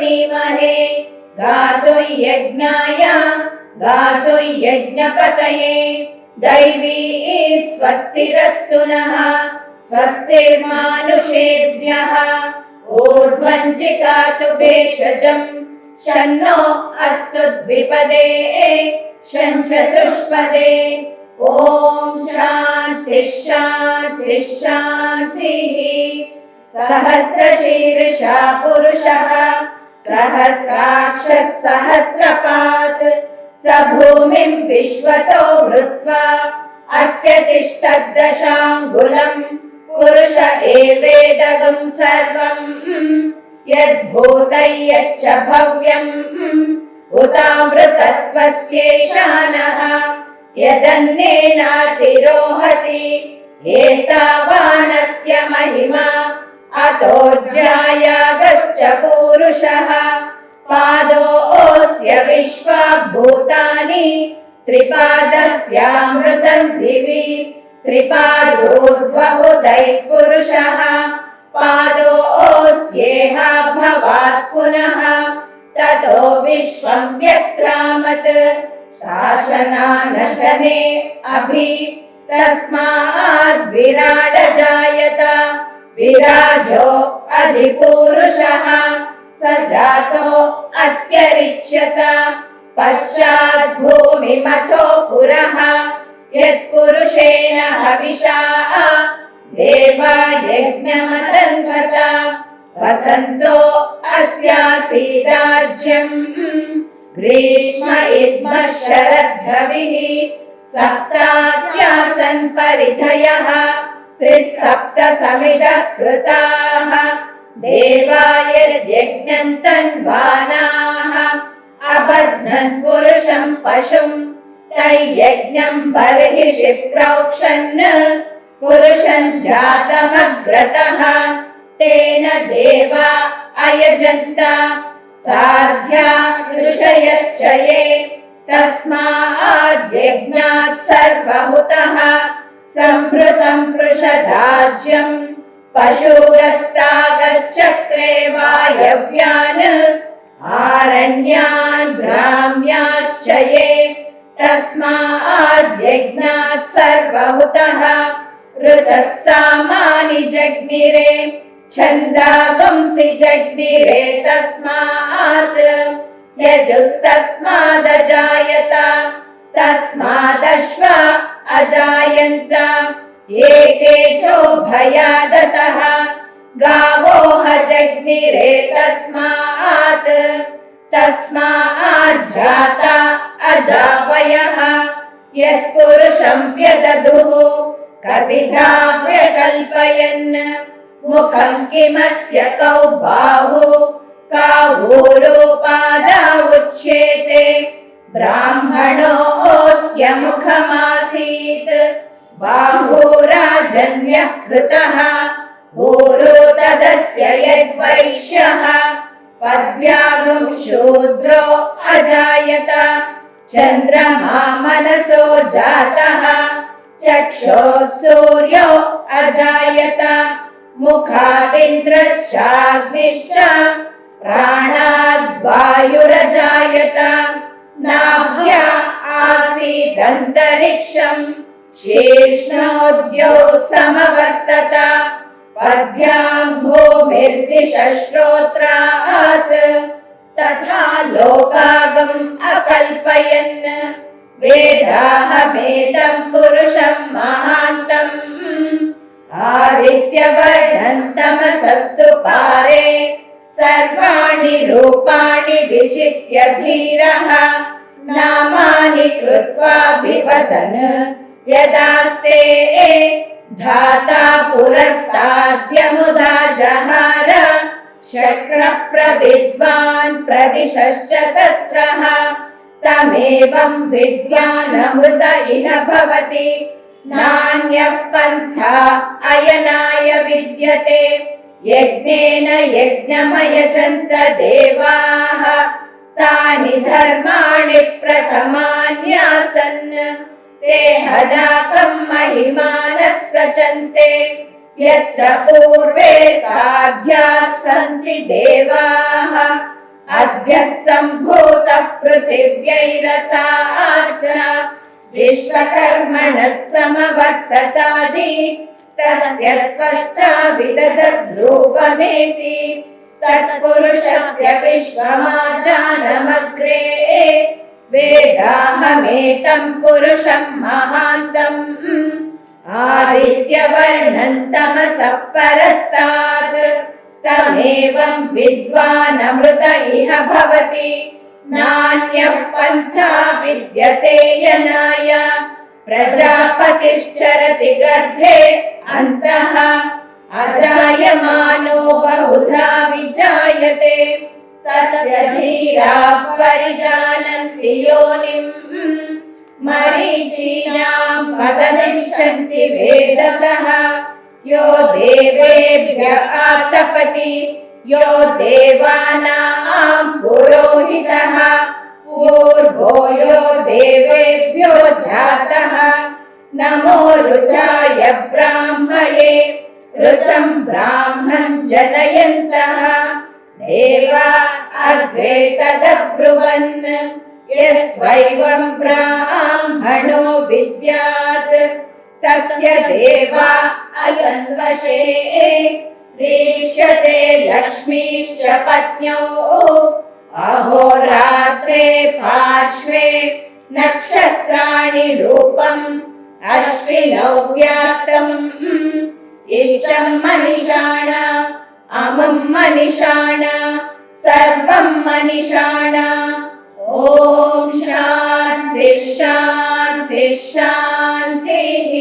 धीमहि गातु यज्ञाय गातु यज्ञपतये दैवी स्वस्तिरस्तु नः स्वस्तिर्मानुषेभ्यः ऊर्ध्वञ्चिकातु भेषजम् शन्नो अस्तु द्विपदे शञ्चतुष्पदे ॐ शान्ति शान्ति शान्तिः सहस्रशीर्षा पुरुषः सहस्राक्षः सहस्रपात् स भूमिम् विश्वतो वृत्वा अत्यतिष्ठद्दशाङ्गुलम् पुरुष एवेदगम् सर्वम् यद्भूतै यच्च भव्यम् उतामृतत्वस्येषानः यदन्नेनातिरोहति एतावानस्य महिमा अतो ज्यायागश्च पूरुषः। पादोऽस्य विश्वा भूतानि त्रिपादस्यामृतम् दिवि। त्रिपादोर्ध्वहुदैः पुरुषः पादोऽस्येह भवात् पुनः। ततो विश्वम् व्यक्रामत्। शासनानशने अभि। तस्माद् विराड जायत विराजो अधिपूरुषः स जातो अत्यरिच्यत पश्चात् भूमिमथो पुरः यत्पुरुषेण हविषा देवा यज्ञमदन्वत वसन्तो अस्यासीदाज्यम् ग्रीष्म इद्मः शरद्धविः सप्तास्यासन् परिधयः त्रिसप्त समिदः कृताः देवाय यज्ञम् तन्वानाः अबध्नन् पुरुषम् पशुम् तैयज्ञम् बर्हिषि प्रोक्षन्। पुरुषम् जातमग्रतः। तेन देवा अयजन्त। साध्या ऋषयश्च ये। तस्माद्यज्ञात् सर्वहुतः सम्भृतम् पृषदाज्यम् पशुगस्तागश्चक्रे वायव्यान् आरण्यान् ग्राम्याश्च ये तस्माद्यज्ञात् सर्वहुतः ऋचः सामानि जग्निरे छन्दागंसि जग्निरे तस्मात् यजुस्तस्मादजायत तस्मादश्वा अजायन्त। एकेचोभयादतः गावो हजग्निरे तस्मात्। तस्माज्जाता अजावयः। यत्पुरुषं व्यदधुः। कल्पयन् मुखं किमस्य कौ बाहु कावोरोपादा उच्येते ब्राह्मणो ब्राह्मणोऽस्य मुखमासीत् बाहुराजन्यः कृतः ऊरो तदस्य यद्वैश्यः पद्भ्यागुम् शूद्रो अजायत, चन्द्रमा मनसो जातः। चक्षोः सूर्यो अजायत, मुखादिन्द्रश्चाग्निश्च, प्राणाद्वायुरजायत। नाभ्या आसीदन्तरिक्षम् शेष्णोद्यौ समवर्तत पद्भ्याम् भूमिर्दिशश्रोत्रात् तथा लोकागम् अकल्पयन् वेदाहमेदम् पुरुषम् महान्तम् आदित्यवर्णन्तमसस्तु पारे सर्वाणि रूपाणि विचित्य धीरः नामानि कृत्वाभिवदन् यदास्ते धाता पुरस्ताद्यमुदा जहार शक्रः प्रविद्वान् प्रदिशश्च तस्रः तमेवं विद्वानमृत इह भवति नान्यः पन्था अयनाय विद्यते यज्ञेन यज्ञमयजन्त देवाः तानि धर्माणि प्रथमान्यासन् ते हनाकम् महिमानः सचन्ते यत्र पूर्वे साध्याः सन्ति देवाः ताभ्यः सम्भूतः पृथिव्यैरसा च विश्वकर्मणः समवर्ततादि तस्य त्वष्टा विदधद्रूपमेति तत्पुरुषस्य विश्वमाजानमग्रे वेदाहमेतं पुरुषं महान्तम् आदित्यवर्णं तमसः परस्तात् तमेवं विद्वानमृत इह भवति नान्यः पन्था विद्यते यनाय प्रजापतिश्चरति गर्भे अन्तः अजायमानो बहुधा विजायते तस्य धीराः परिजानन्ति योनिम्। मरीचीनां वदनिच्छन्ति वेदसः। यो देवेभ्य आतपति, यो देवानां पुरोहितः। पूर्वो यो देवेभ्यो जातः। नमो रुचाय ब्राह्मणे। रुचं ब्राह्मं जनयन्तः देवा अग्रे तदब्रुवन् यस्वैवं ब्राह्मणो विद्यात् तस्य देवा असन्वशे रीष्यते लक्ष्मीश्च पत्न्यौ अहोरात्रे पार्श्वे नक्षत्राणि रूपम् अश्विनौ व्यातम् इष्टं मनिषाण अमुं मनिषाण सर्वं मनिषाण। ॐ शान्ति शान्ति शान्तिः।